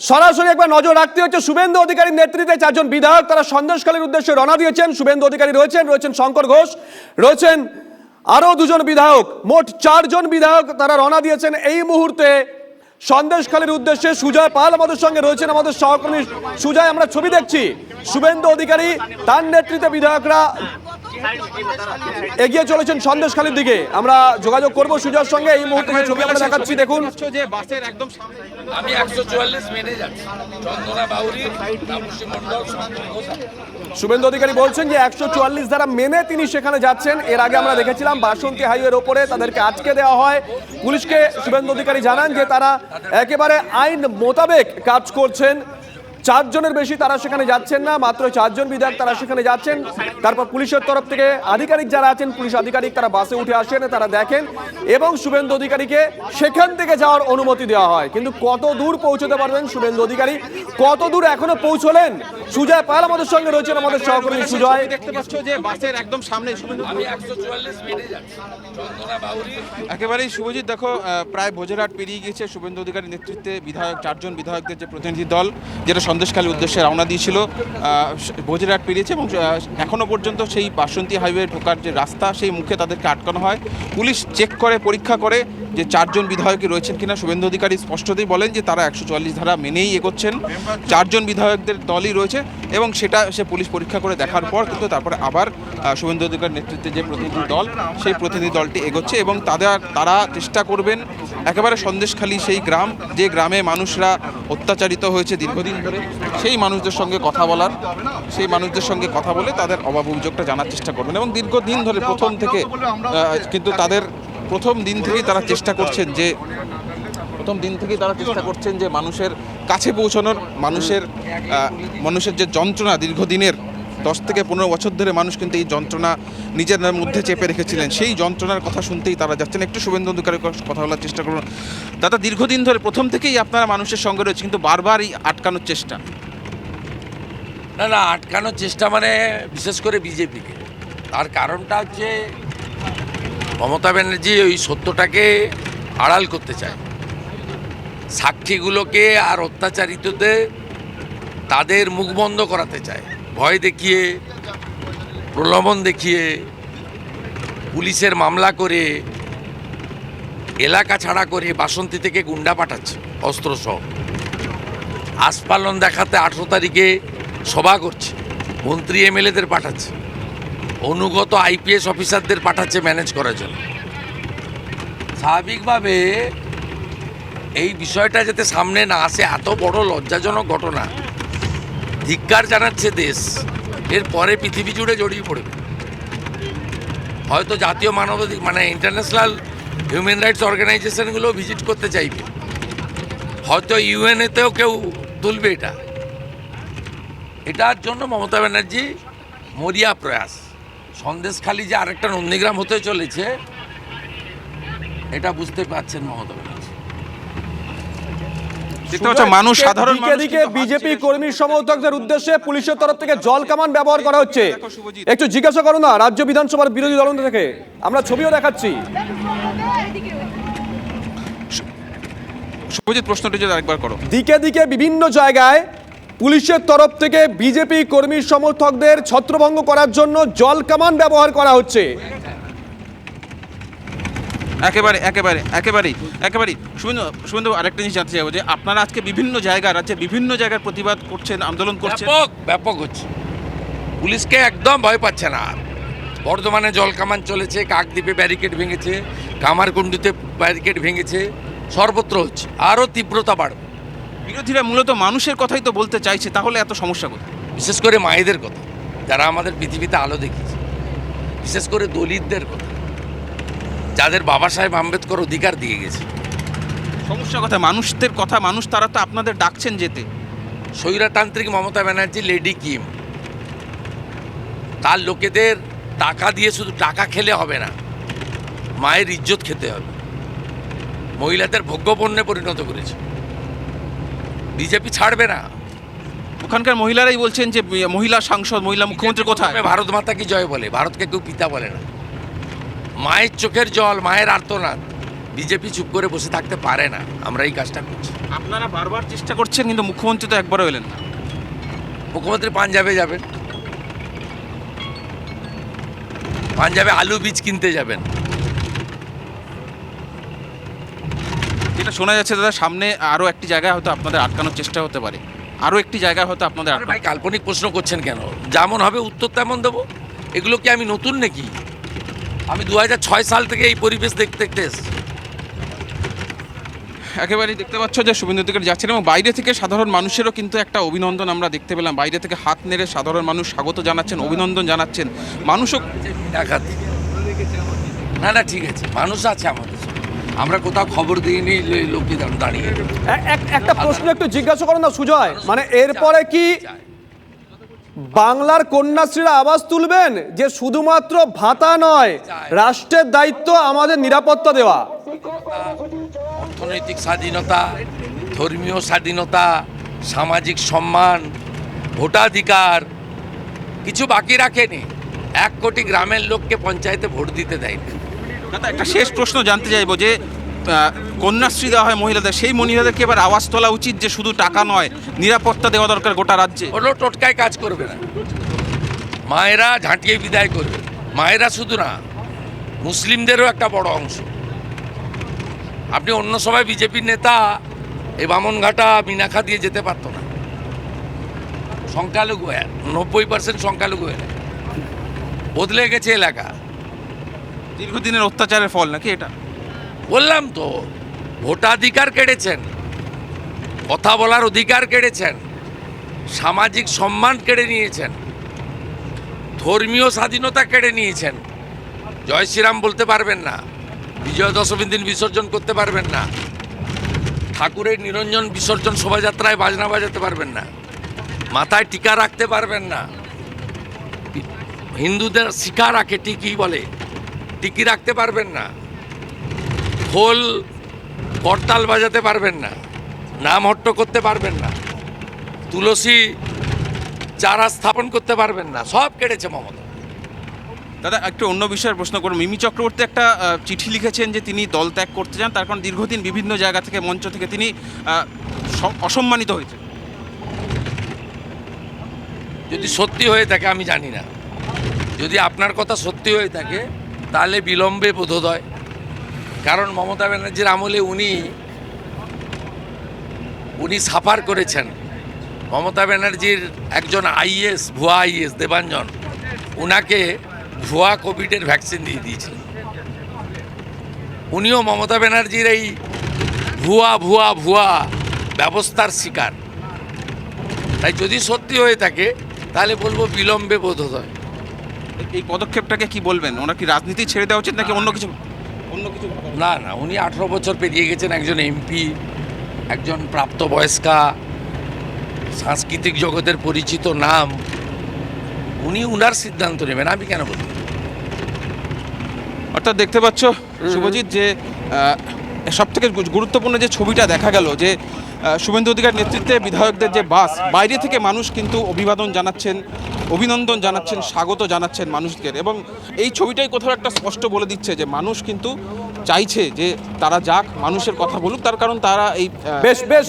সরাসরি একবার নজর রাখতে হচ্ছে শুভেন্দু অধিকারীর নেতৃত্বে চারজন বিধায়ক। তারা সন্দেশকালীর উদ্দেশ্যে রওনা দিয়েছেন। শুভেন্দু অধিকারী রয়েছেন রয়েছেন শঙ্কর ঘোষ, রয়েছেন আরও দুজন বিধায়ক, মোট চারজন বিধায়ক তারা রওনা দিয়েছেন। এই মুহূর্তে সন্দেশখালীর উদ্দেশ্যে সুজয় পাল আমাদের সঙ্গে রয়েছেন, আমাদের সহকর্মী সুজয়, আমরা ছবি দেখছি। শুভেন্দু অধিকারী, তার নেতৃত্বে বিধায়করা এগিয়ে চলেছেন সন্দেশখালীর দিকে। আমরা যোগাযোগ করব সুজয়ের সঙ্গে। এই মুহূর্তে যে ছবি আমরা দেখাচ্ছি দেখুন। যে বাসের একদম সামনে। আমি একশো চুয়াল্লিশ মেনে যাচ্ছি। চন্দনা বাউরি শুভেন্দু অধিকারী বলছেন যে একশো চুয়াল্লিশ দ্বারা মেনে তিনি সেখানে যাচ্ছেন। এর আগে আমরা দেখেছিলাম বাসন্তী হাইওয়ের ওপরে তাদেরকে আটকে দেওয়া হয়। পুলিশকে শুভেন্দু অধিকারী জানান যে তারা একেবারে আইন মোতাবেক কাজ করছেন। চারজনের বেশি তারা সেখানে যাচ্ছেন না মাত্র চারজন বিধায়ক তারা সেখানে যাচ্ছেন। তারপর পুলিশের তরফ থেকে আধিকারিক যারা আছেন পুলিশ আধিকারিক তারা বাসে উঠে আসেন তারা দেখেন এবং শুভেন্দু অধিকারীকে সেখান থেকে যাওয়ার অনুমতি দেওয়া হয়। কিন্তু কত দূর পৌঁছতে পারবেন শুভেন্দু অধিকারী? কত দূর এখনও পৌঁছলেন? সুজয় পাল আমাদের সঙ্গে রয়েছেন আমাদের সহকর্মী সুজয়। দেখতে পাচ্ছ যে বাসের একদম সামনে মেনে একেবারেই শুভজিৎ দেখো প্রায় ভোজেরহাট পেরিয়ে গিয়েছে শুভেন্দু অধিকারীর নেতৃত্বে বিধায়ক চারজন বিধায়কদের যে প্রতিনিধি দল যেটা সন্দেশখালী উদ্দেশ্যে রওনা দিয়েছিল ভোজেরহাট পেরিয়েছে এবং এখনও পর্যন্ত সেই বাসন্তী হাইওয়ে ঢোকার যে রাস্তা, সেই মুখে তাদেরকে আটকানো হয়। পুলিশ চেক করে, পরীক্ষা করে যে চারজন বিধায়কই রয়েছেন কিনা শুভেন্দু অধিকারী স্পষ্টতই বলেন যে তারা একশো চুয়াল্লিশ ধারা মেনেই এগোচ্ছেন। চারজন বিধায়কদের দলই রয়েছে এবং সেটা সে পুলিশ পরীক্ষা করে দেখার পর কিন্তু তারপরে আবার শুভেন্দু অধিকার নেতৃত্বে যে প্রতিনিধি দল, সেই প্রতিনিধি দলটি এগোচ্ছে এবং তাদের, তারা চেষ্টা করবেন একেবারে সন্দেশখালী সেই গ্রাম, যে গ্রামে মানুষরা অত্যাচারিত হয়েছে দীর্ঘদিন ধরে, সেই মানুষদের সঙ্গে কথা বলার, সেই মানুষদের সঙ্গে কথা বলে তাদের অভাব অভিযোগটা জানার চেষ্টা করবেন এবং দীর্ঘদিন ধরে প্রথম থেকে কিন্তু তাদের প্রথম দিন থেকেই তারা চেষ্টা করছেন যে, প্রথম দিন থেকেই তারা চেষ্টা করছেন যে মানুষের কাছে পৌঁছানোর, মানুষের মানুষের যে যন্ত্রণা দীর্ঘদিনের, দশ থেকে পনেরো বছর ধরে মানুষ কিন্তু এই যন্ত্রণা নিজের মধ্যে চেপে রেখেছিলেন। সেই যন্ত্রণার কথা শুনতেই তারা যাচ্ছেন। একটু শুভেন্দু অধিকারের কথা বলার চেষ্টা করুন। দাদা, দীর্ঘদিন ধরে প্রথম থেকেই আপনারা মানুষের সঙ্গে রয়েছে কিন্তু বারবারই আটকানোর চেষ্টা। না না, আটকানোর চেষ্টা মানে বিশেষ করে বিজেপিকে। তার কারণটা হচ্ছে মমতা ব্যানার্জি ওই সত্যটাকে আড়াল করতে চায়। সাক্ষীগুলোকে আর অত্যাচারিতদের তাদের মুখ বন্ধ করাতে চায়। ভয় দেখিয়ে, প্রলোভন দেখিয়ে, পুলিশের মামলা করে, এলাকা ছাড়া করে বাসন্তী থেকে গুন্ডা পাঠাচ্ছে অস্ত্রসহ। আস্পালন দেখাতে আঠেরো তারিখে সভা করছে, মন্ত্রী এমএলএদের পাঠাচ্ছে। অনুগত আইপিএস অফিসারদের পাঠাচ্ছে ম্যানেজ করার জন্য। স্বাভাবিকভাবে এই বিষয়টা যাতে সামনে না আসে, এত বড় লজ্জাজনক ঘটনা। ধিক্কার জানাচ্ছে দেশ, এর পরে পৃথিবী জুড়ে জড়িয়ে পড়বে। হয়তো জাতীয় মানবাধিক মানে ইন্টারন্যাশনাল হিউম্যান রাইটস অর্গানাইজেশনগুলো ভিজিট করতে চাইবে। হয়তো ইউএনএতেও কেউ তুলবে এটা। এটার জন্য মমতা ব্যানার্জি মরিয়া প্রয়াস। সন্দেশখালি যে আরেকটা নন্দীগ্রাম হতে চলেছে এটা বুঝতে পারছেন মমতা ব্যানার্জি। মানুষ সাধারণ দিকে মানুষ দিকে কিন্তু বিজেপি। কর্মী সমর্থকদের উদ্দেশ্যে পুলিশের তরফ থেকে জল কামান ব্যবহার করা হচ্ছে। একটু জিজ্ঞাসা করো না রাজ্য বিধানসভার বিরোধী দল থেকে। আমরা ছবিও দেখাচ্ছি। শুভজিৎ প্রশ্নটি যদি আরেকবার করো। দিকে দিকে বিভিন্ন জায়গায় পুলিশের তরফ থেকে বিজেপি কর্মী সমর্থকদের ছত্রভঙ্গ করার জন্য জল কামান ব্যবহার করা হচ্ছে। একেবারে একেবারে একেবারেই একেবারেই। শুভেন্দু শুভেন্দু আরেকটা জিনিস জানতে চাইব যে আপনারা আজকে বিভিন্ন জায়গা রাজ্যে বিভিন্ন জায়গার প্রতিবাদ করছেন আন্দোলন করছেন। ব্যাপক ব্যাপক হচ্ছে। পুলিশকে একদম ভয় পাচ্ছে না। বর্ধমানে জল কামান চলেছে কাকদ্বীপে ব্যারিকেড ভেঙেছে কামারকুণ্ডুতে ব্যারিকেড ভেঙেছে সর্বত্র হচ্ছে। আরও তীব্রতা বাড়বে। বিরোধীরা মূলত মানুষের কথাই তো বলতে চাইছে তাহলে এত সমস্যা কোথায়? বিশেষ করে মায়েদের কথা যারা আমাদের পৃথিবীতে আলো দেখিয়েছে। বিশেষ করে দলিতদের কথা যাদের বাবা সাহেব আম্বেদকর অধিকার দিয়ে গেছে। সমস্যা কথা মানুষদের কথা মানুষ তারা তো আপনাদের ডাকছেন যেতে। স্বৈরতান্ত্রিক মমতা ব্যানার্জি লেডি কিম। তার লোকেদের টাকা দিয়ে শুধু টাকা খেলে হবে না মায়ের ইজ্জত খেতে হবে। মহিলাদের ভোগ্যপণ্যে পরিণত করেছে। বিজেপি ছাড়বে না। ওখানকার মহিলারাই বলছেন যে মহিলা সাংসদ মহিলা মুখ্যমন্ত্রী কোথায়? ভারত মাতা কি জয় বলে? ভারতকে কেউ পিতা বলে না। মায়ের চোখের জল মায়ের আর্তনাদ বিজেপি চুপ করে বসে থাকতে পারে না। আমরা এই কাজটা করছি। আপনারা বারবার চেষ্টা করছেন কিন্তু মুখ্যমন্ত্রী তো একবারও এলেন না। মুখ্যমন্ত্রী পাঞ্জাবে যাবেন। পাঞ্জাবে আলু বীজ কিনতে যাবেন। যেটা শোনা যাচ্ছে দাদা সামনে আরও একটি জায়গায় হয়তো আপনাদের আটকানোর চেষ্টা হতে পারে। আরও একটি জায়গায় হয়তো আপনাদের ভাই কাল্পনিক প্রশ্ন করছেন কেন? যেমন হবে উত্তর তেমন দেবো। এগুলো কি আমি নতুন নাকি? আমি দু ছয় সাল থেকে এই পরিবেশ দেখতে দেখতে এসেছি। একেবারেই দেখতে পাচ্ছ যে শুভেন্দু অধিকারী যাচ্ছেন এবং বাইরে থেকে সাধারণ মানুষেরও কিন্তু একটা অভিনন্দন আমরা দেখতে পেলাম। বাইরে থেকে হাত নেড়ে সাধারণ মানুষ স্বাগত জানাচ্ছেন অভিনন্দন জানাচ্ছেন। মানুষও না না ঠিক আছে। মানুষ আছে আমাদের। আমরা কোথাও খবর দিইনি লো- লোকে দাঁড়- দাঁড়িয়ে এক- এক- একটা প্রশ্ন একটু জিজ্ঞাসা করুন না সুজয়। মানে এরপরে কি বাংলার কন্যাশ্রীরা আওয়াজ তুলবেন? যে শুধুমাত্র ভাতা নয় রাষ্ট্রের দায়িত্ব আমাদের নিরাপত্তা দেওয়া। অর্থনৈতিক স্বাধীনতা ধর্মীয় স্বাধীনতা সামাজিক সম্মান ভোটাধিকার কিছু বাকি রাখেনি। এক কোটি গ্রামের লোককে পঞ্চায়েতে ভোট দিতে দেয়নি। দাদা, একটা শেষ প্রশ্ন জানতে চাইব যে কন্যাশ্রী দেওয়া হয় মহিলাদের, সেই মহিলাদেরকে এবার আওয়াজ তোলা উচিত যে শুধু টাকা নয়, নিরাপত্তা দেওয়া দরকার গোটা রাজ্যে। কোনো টোটকায় কাজ করবে না। মায়েরা ঝাঁটিয়ে বিদায় করবে। মায়েরা শুধু না, মুসলিমদেরও একটা বড় অংশ। আপনি অন্য সময় বিজেপির নেতা এই বামনঘাটা মিনাখা দিয়ে যেতে পারতো না। সংখ্যালঘু নব্বই পার্সেন্ট সংখ্যালঘু এলাকা বদলে গেছে এলাকা। দীর্ঘদিনের অত্যাচারের ফল নাকি এটা? বললাম তো, ভোটাধিকার কেড়েছেন, কথা বলার অধিকার কেড়েছেন, সামাজিক সম্মান কেড়ে নিয়েছেন, ধর্মীয় স্বাধীনতা কেড়ে নিয়েছেন। জয় শ্রীরাম বলতে পারবেন না, বিজয় দশমীর দিন বিসর্জন করতে পারবেন না, ঠাকুরের নিরঞ্জন বিসর্জন শোভাযাত্রায় বাজনা বাজাতে পারবেন না, মাথায় টিকা রাখতে পারবেন না। হিন্দুদের শিখা রাখে টিকি বলে। টিকি রাখতে পারবেন না। খোল করতাল বাজাতে পারবেন না। নাম হট্ট করতে পারবেন না। তুলসী চারা স্থাপন করতে পারবেন না। সব কেড়েছে মমতা। দাদা একটু অন্য বিষয়ের প্রশ্ন করুন। মিমি চক্রবর্তী একটা চিঠি লিখেছেন যে তিনি দল ত্যাগ করতে চান। তার কারণ দীর্ঘদিন বিভিন্ন জায়গা থেকে মঞ্চ থেকে তিনি অসম্মানিত হয়েছেন। যদি সত্যি হয়ে থাকে আমি জানি না। যদি আপনার কথা সত্যি হয়ে থাকে তাহলে বিলম্বে বোধোদয়। কারণ মমতা ব্যানার্জির আমলে উনি উনি সাফার করেছেন। মমতা ব্যানার্জির একজন আইএস, ভুয়া আইএস, দেবাঞ্জন, উনাকে ভুয়া কোভিডের ভ্যাকসিন দিয়ে দিয়েছেন উনিও মমতা ব্যানার্জির এই ভুয়া ভুয়া ভুয়া ব্যবস্থার শিকার। তাই যদি সত্যি হয়ে থাকে, তাহলে বলব বিলম্বে বোধোদয়। এই পদক্ষেপটাকে কি বলবেন? ওনার কি রাজনীতি ছেড়ে দেওয়া উচিত নাকি অন্য কিছু অন্য কিছু না না উনি আঠেরো বছর পেরিয়ে গেছেন একজন এমপি একজন প্রাপ্তবয়স্কা সাংস্কৃতিক জগতের পরিচিত নাম। উনি উনার সিদ্ধান্ত নেবেন আমি কেন বলব? অর্থাৎ দেখতে পাচ্ছ শুভজিৎ যে সব থেকে গুরুত্বপূর্ণ যে ছবিটা দেখা গেল যে শুভেন্দু অধিকার নেতৃত্বে বিধায়কদের যে বাস, বাইরে থেকে মানুষ কিন্তু অভিবাদন জানাচ্ছেন, অভিনন্দন জানাচ্ছেন, স্বাগত জানাচ্ছেন মানুষদের এবং এই ছবিটাই কোথাও একটা স্পষ্ট বলে দিচ্ছে যে মানুষ কিন্তু চাইছে যে তারা যাক মানুষের কথা বলুক তার কারণ তারা এই বেশ বেশ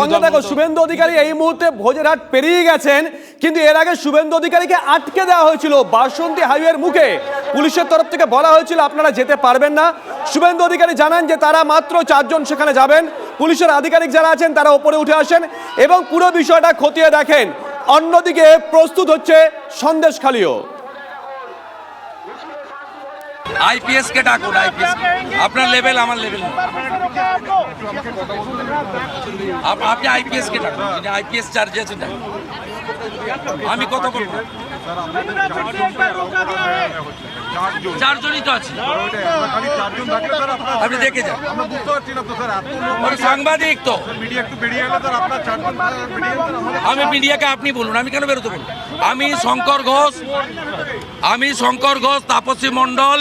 সঙ্গে দেখো শুভেন্দু অধিকারী এই মুহূর্তে ভোজেরহাট পেরিয়ে গেছেন কিন্তু এর আগে শুভেন্দু অধিকারীকে আটকে দেওয়া হয়েছিল বাসন্তী হাইওয়ের মুখে। পুলিশের তরফ থেকে বলা হয়েছিল আপনারা যেতে পারবেন না। শুভেন্দু অধিকারী জানান যে তারা মাত্র চারজন সেখানে যাবেন। পুলিশের আধিকারিক যারা আছেন তারা ওপরে উঠে আসেন এবং পুরো বিষয়টা খতিয়ে দেখেন। অন্যদিকে প্রস্তুত হচ্ছে সন্দেশখালিও। আইপিএস কে ডাকুন আইপিএস আপনার লেভেল আমার লেভেল আপনি আইপিএস কে ডাকুন যিনি আইপিএস চার্জে আছেন ডাকুন। আমি কত করব চারজনই তো আছে। আপনি দেখে যান। আমি সাংবাদিক তো। আমি মিডিয়াকে আপনি বলুন আমি কেন বেরোতে বলুন আমি শঙ্কর ঘোষ আমি শঙ্কর ঘোষ তাপসী মণ্ডল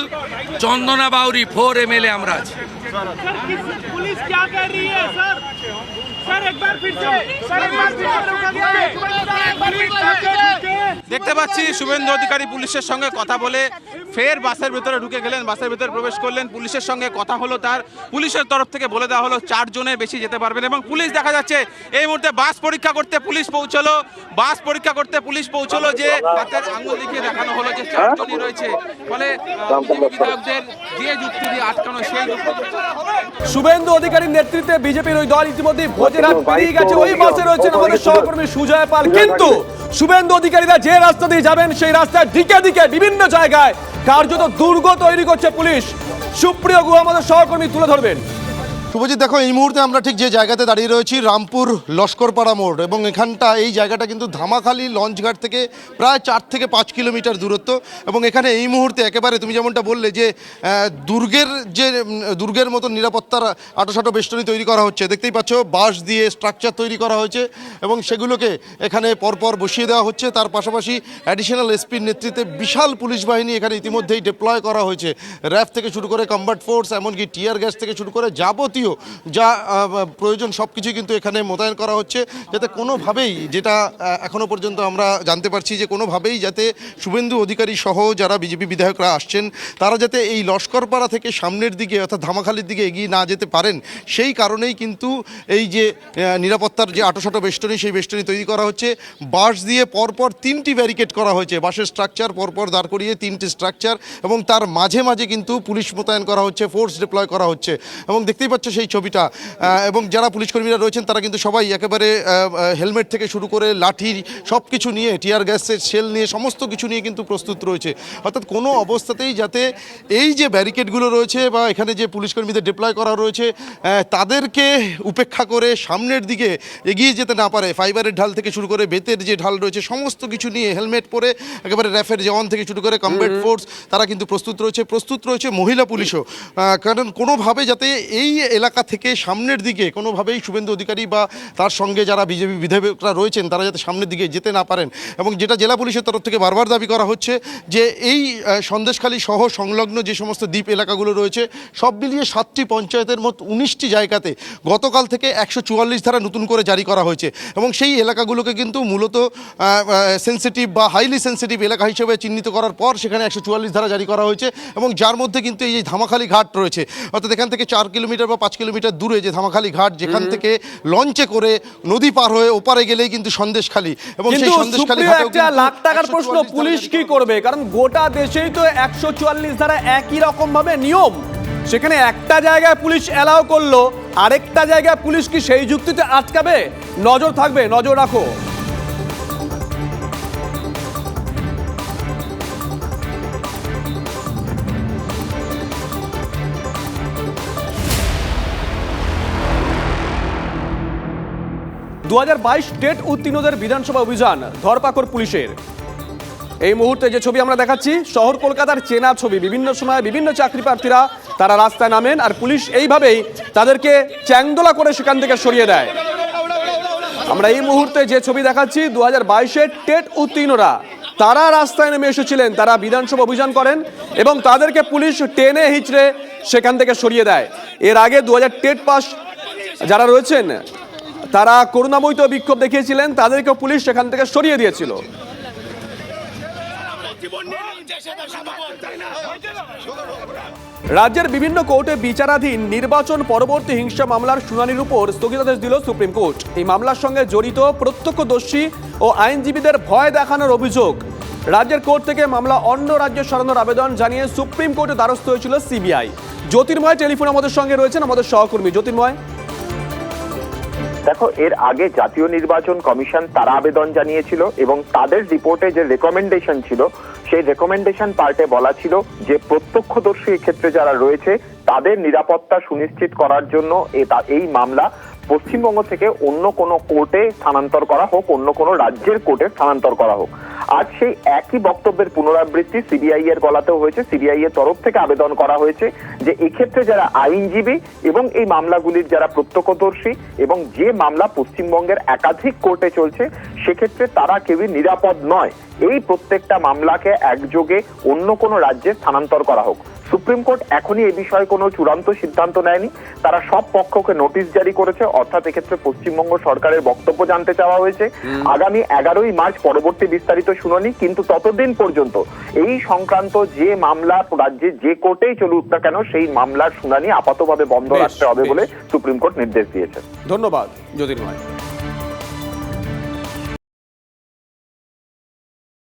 চন্দনা বাউরি ফোর এমএলএ আমরা আছি। দেখতে পাচ্ছি শুভেন্দু অধিকারী পুলিশের সঙ্গে কথা বলে ফের বাসের ভেতরে ঢুকে গেলেন বাসের ভেতরে প্রবেশ করলেন। পুলিশের সঙ্গে কথা হলো তার। পুলিশের তরফ থেকে বলে দেওয়া হলো চার জনের বেশি যেতে পারবেন এবং পুলিশ দেখা যাচ্ছে এই মুহূর্তে বাস পরীক্ষা করতে পুলিশ পৌঁছলো। বাস পরীক্ষা করতে পুলিশ পৌঁছলো যে হাতের আঙুল দেখিয়ে দেখানো হলো যে চারজনই রয়েছে। ফলে বিধায়কদের যে যুক্তি দিয়ে আটকানো সেই যুক্তি শুভেন্দু অধিকারীর নেতৃত্বে বিজেপির ওই দল ইতিমধ্যে ভোজেরহাট পেরিয়ে গেছে ওই বাসে রয়েছেন আমাদের সহকর্মী সুজয় পাল। কিন্তু শুভেন্দু অধিকারীরা যে রাস্তা দিয়ে যাবেন সেই রাস্তার দিকে দিকে বিভিন্ন জায়গায় কার্যত দুর্গ তৈরি করছে পুলিশ। সুপ্রিয় গুহ আমাদের সহকর্মী তুলে ধরবেন। শুভজিৎ, দেখো, এই মুহূর্তে আমরা ঠিক যে জায়গাতে দাঁড়িয়ে রয়েছি, রামপুর লস্করপাড়া মোড়, এবং এখানটা, এই জায়গাটা কিন্তু ধামাখালি লঞ্চঘাট থেকে প্রায় চার থেকে পাঁচ কিলোমিটার দূরত্ব, এবং এখানে এই মুহূর্তে একেবারে তুমি যেমনটা বললে যে দুর্গের যে দুর্গের মতো নিরাপত্তার আটোসাটো বেষ্টনী তৈরি করা হচ্ছে, দেখতেই পাচ্ছ, বাঁশ দিয়ে স্ট্রাকচার তৈরি করা হয়েছে, এবং সেগুলোকে এখানে পরপর বসিয়ে দেওয়া হচ্ছে, তার পাশাপাশি অ্যাডিশনাল এসপির নেতৃত্বে বিশাল পুলিশ বাহিনী এখানে ইতিমধ্যেই ডিপ্লয় করা হয়েছে, র্যাফ থেকে শুরু করে কম্বাট ফোর্স এমনকি টিয়ার গ্যাস থেকে শুরু করে যাবতীয় যা প্রয়োজন সব কিছুই কিন্তু এখানে মোতায়েন করা হচ্ছে যাতে কোনোভাবেই যেটা আহ, এখনও পর্যন্ত আমরা জানতে পারছি যে কোনোভাবেই যাতে শুভেন্দু অধিকারী সহ যারা বিজেপি বিধায়করা আসছেন তারা যাতে এই লস্করপাড়া থেকে সামনের দিকে অর্থাৎ ধামাখালির দিকে এগিয়ে না যেতে পারেন সেই কারণেই কিন্তু এই যে নিরাপত্তার যে আটোসাটো বেষ্টনী সেই বেষ্টনী তৈরি করা হচ্ছে। বাঁশ দিয়ে পরপর তিনটি ব্যারিকেড করা হয়েছে। বাঁশের স্ট্রাকচার পরপর দাঁড় করিয়ে তিনটি স্ট্রাকচার এবং তার মাঝে মাঝে কিন্তু পুলিশ মোতায়েন করা হচ্ছে ফোর্স ডিপ্লয় করা হচ্ছে। এবং দেখতেই পাচ্ছ সেই ছবিটা। এবং যারা পুলিশ কর্মীরা রয়েছেন তারা কিন্তু সবাই একেবারে হেলমেট থেকে শুরু করে লাঠি সব কিছু নিয়ে টিয়ার গ্যাসের সেল নিয়ে সমস্ত কিছু নিয়ে কিন্তু প্রস্তুত রয়েছে। অর্থাৎ কোনো অবস্থাতেই যাতে এই যে ব্যারিকেডগুলো রয়েছে বা এখানে যে পুলিশ কর্মীদের ডিপ্লয় করা রয়েছে তাদেরকে উপেক্ষা করে সামনের দিকে এগিয়ে যেতে না পারে। ফাইবারের ঢাল থেকে শুরু করে বেতের যে ঢাল রয়েছে সমস্ত কিছু নিয়ে হেলমেট পরে একেবারে র্যাফের জওয়ান থেকে শুরু করে কমব্যাট ফোর্স তারা কিন্তু প্রস্তুত রয়েছে। প্রস্তুত রয়েছে মহিলা পুলিশও। কারণ কোনোভাবে যাতে এই এলাকা থেকে সামনের দিকে কোনোভাবেই শুভেন্দু অধিকারী বা তার সঙ্গে যারা বিজেপি বিধায়করা রয়েছেন, তারা যাতে সামনের দিকে যেতে না পারেন। এবং যেটা জেলা পুলিশের তরফ থেকে বারবার দাবি করা হচ্ছে যে এই সন্দেশখালী সহ সংলগ্ন যে সমস্ত দ্বীপ এলাকাগুলো রয়েছে, সব মিলিয়ে সাতটি পঞ্চায়েতের মতো উনিশটি জায়গাতে গতকাল থেকে একশো চুয়াল্লিশ ধারা নতুন করে জারি করা হয়েছে। এবং সেই এলাকাগুলোকে কিন্তু মূলত সেন্সিটিভ বা হাইলি সেন্সিটিভ এলাকা হিসেবে চিহ্নিত করার পর সেখানে একশো চুয়াল্লিশ ধারা জারি করা হয়েছে এবং যার মধ্যে কিন্তু এই যে ধামাখালি ঘাট রয়েছে, অর্থাৎ এখান থেকে চার কিলোমিটার বা পাঁচ কিলোমিটার দূরে যে ধামাখালি ঘাট যেখান থেকে লঞ্চে করে নদী পার হয়ে ওপারে গেলেই কিন্তু সন্দেশখালী। এবং সেই সন্দেশখালী একটা লাখ টাকার প্রশ্ন পুলিশ কি করবে? কারণ গোটা দেশেই তো একশো চুয়াল্লিশ ধারা একই রকম ভাবে নিয়ম। সেখানে একটা জায়গায় পুলিশ অ্যালাউ করল আরেকটা জায়গায় পুলিশ কি সেই যুক্তিতে আটকাবে? নজর থাকবে নজর রাখো। দু স্টেট উত্তীর্ণদের বিধানসভা অভিযান ধরপাকড় পুলিশের। এই মুহূর্তে যে ছবি আমরা দেখাচ্ছি, শহর কলকাতার চেনা ছবি। বিভিন্ন সময় বিভিন্ন চাকরি প্রার্থীরা তারা রাস্তায় নামেন আর পুলিশ এইভাবেই তাদেরকে চ্যাংদোলা করে সেখান থেকে সরিয়ে দেয়। আমরা এই মুহূর্তে যে ছবি দেখাচ্ছি দু হাজার টেট উত্তীর্ণরা, তারা রাস্তায় নেমে এসেছিলেন, তারা বিধানসভা অভিযান করেন এবং তাদেরকে পুলিশ টেনে হিচড়ে সেখান থেকে সরিয়ে দেয়। এর আগে দু হাজার টেট পাস যারা রয়েছেন তারা করুণাময়িত বিক্ষোভ দেখিয়েছিলেন তাদেরকে পুলিশ সেখান থেকে সরিয়ে দিয়েছিল। রাজ্যের বিভিন্ন কোর্টে বিচারাধীন নির্বাচন পরবর্তী হিংসা মামলার শুনানির উপর স্থগিতাদেশ দিল সুপ্রিম কোর্ট। এই মামলার সঙ্গে জড়িত প্রত্যক্ষদর্শী ও আইনজীবীদের ভয় দেখানোর অভিযোগ। রাজ্যের কোর্ট থেকে মামলা অন্য রাজ্যে সরানোর আবেদন জানিয়ে সুপ্রিম কোর্টে দ্বারস্থ হয়েছিল সিবিআই। জ্যোতির্ময় টেলিফোন আমাদের সঙ্গে রয়েছেন আমাদের সহকর্মী। জ্যোতির্ময় দেখো, এর আগে জাতীয় নির্বাচন কমিশন তারা আবেদন জানিয়েছিল এবং তাদের রিপোর্টে যে রেকমেন্ডেশন ছিল, সেই রেকমেন্ডেশন পার্টে বলা ছিল যে প্রত্যক্ষদর্শী ক্ষেত্রে যারা রয়েছে, তাদের নিরাপত্তা সুনিশ্চিত করার জন্য এই মামলা পশ্চিমবঙ্গ থেকে অন্য কোনো কোর্টে স্থানান্তর করা হোক, অন্য কোনো রাজ্যের কোর্টে স্থানান্তর করা হোক। আজ সেই একই বক্তব্যের পুনরাবৃত্তি সিবিআই এর গলাতেও হয়েছে। সিবিআই এর তরফ থেকে আবেদন করা হয়েছে যে এক্ষেত্রে যারা আইনজীবী এবং এই মামলাগুলির যারা প্রত্যক্ষদর্শী এবং যে মামলা পশ্চিমবঙ্গের একাধিক কোর্টে চলছে, সেক্ষেত্রে তারা কেউই নিরাপদ নয়। এই প্রত্যেকটা মামলাকে একযোগে অন্য কোনো রাজ্যে স্থানান্তর করা হোক। সুপ্রিম কোর্ট এখনই এই বিষয়ে কোনো চূড়ান্ত সিদ্ধান্ত নেয়নি। তারা সব পক্ষকে নোটিশ জারি করেছে অর্থাৎ এক্ষেত্রে পশ্চিমবঙ্গ সরকারের বক্তব্য জানতে চাওয়া হয়েছে। আগামী এগারোই মার্চ পরবর্তী বিস্তারিত শুনানি কিন্তু ততদিন পর্যন্ত এই সংক্রান্ত যে মামলা রাজ্যে যে কোর্টেই চলুক না কেন সেই মামলার শুনানি আপাতভাবে বন্ধ রাখতে হবে বলে সুপ্রিম কোর্ট নির্দেশ দিয়েছে। ধন্যবাদ জ্যোতির্ময়।